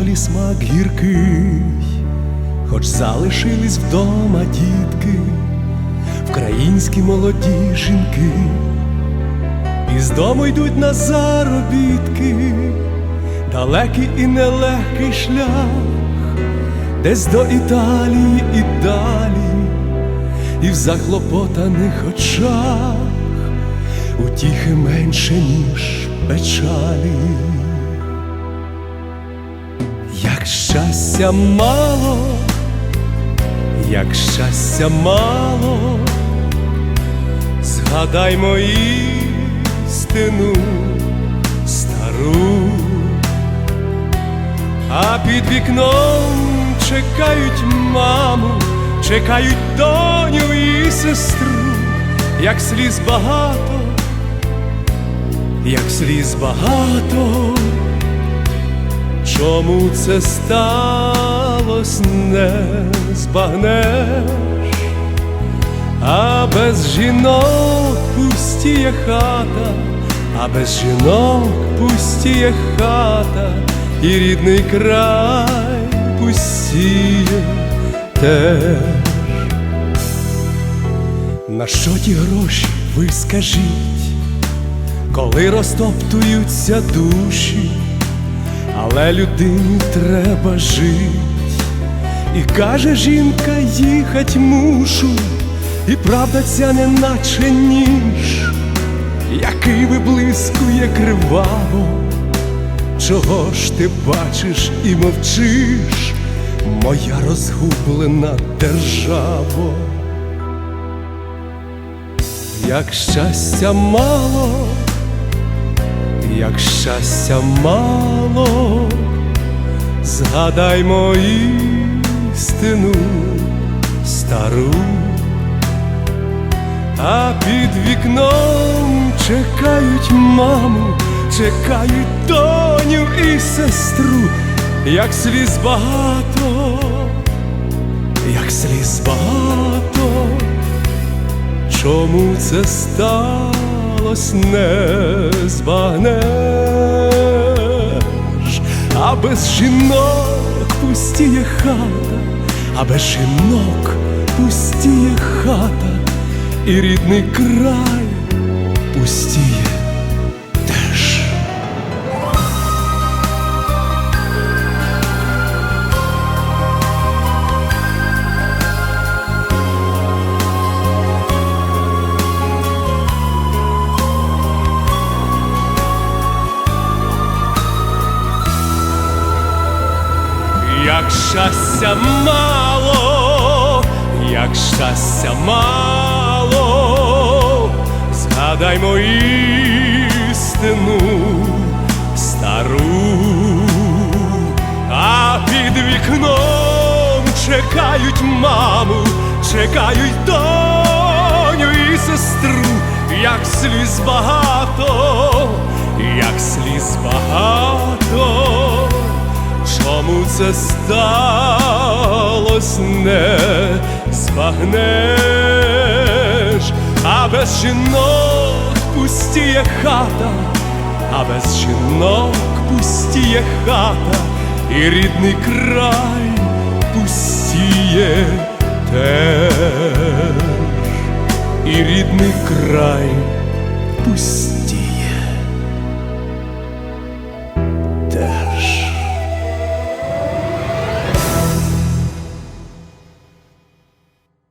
присмак гіркий, хоч залишились вдома дітки, українські молоді жінки, і з дому йдуть на заробітки, далекий і нелегкий шлях, десь до Італії і далі, і в заклопотаних очах утіхи менше, ніж печалі. Щастя мало, як щастя мало, згадаймо істину стару, а під вікном чекають маму, чекають доню і сестру, як сліз багато, як сліз багато. Чому це сталось, не збагнеш, а без жінок пустіє хата, а без жінок пустіє хата, і рідний край пустіє теж. На що ті гроші, ви скажіть, коли розтоптуються душі? Але людині треба жить, і каже жінка, їхать мушу, і правда ця не наче ніж, який виблискує криваво, чого ж ти бачиш і мовчиш, моя розгублена державо, як щастя мало як щастя мало, згадаймо істину стару, а під вікном чекають маму, чекають доню і сестру, як сліз багато, як сліз багато, чому це стало? Сталось, не збагнеш, а без жінок пустіє хата, а без жінок пустіє хата, і рідний край пустіє Як щастя мало, як щастя мало, згадаймо істину стару, а під вікном чекають маму, чекають доню і сестру, як сліз багато, як сліз багато. Чому це сталось, не збагнеш, а без жінок пустіє хата, а без жінок пустіє хата, і рідний край пустіє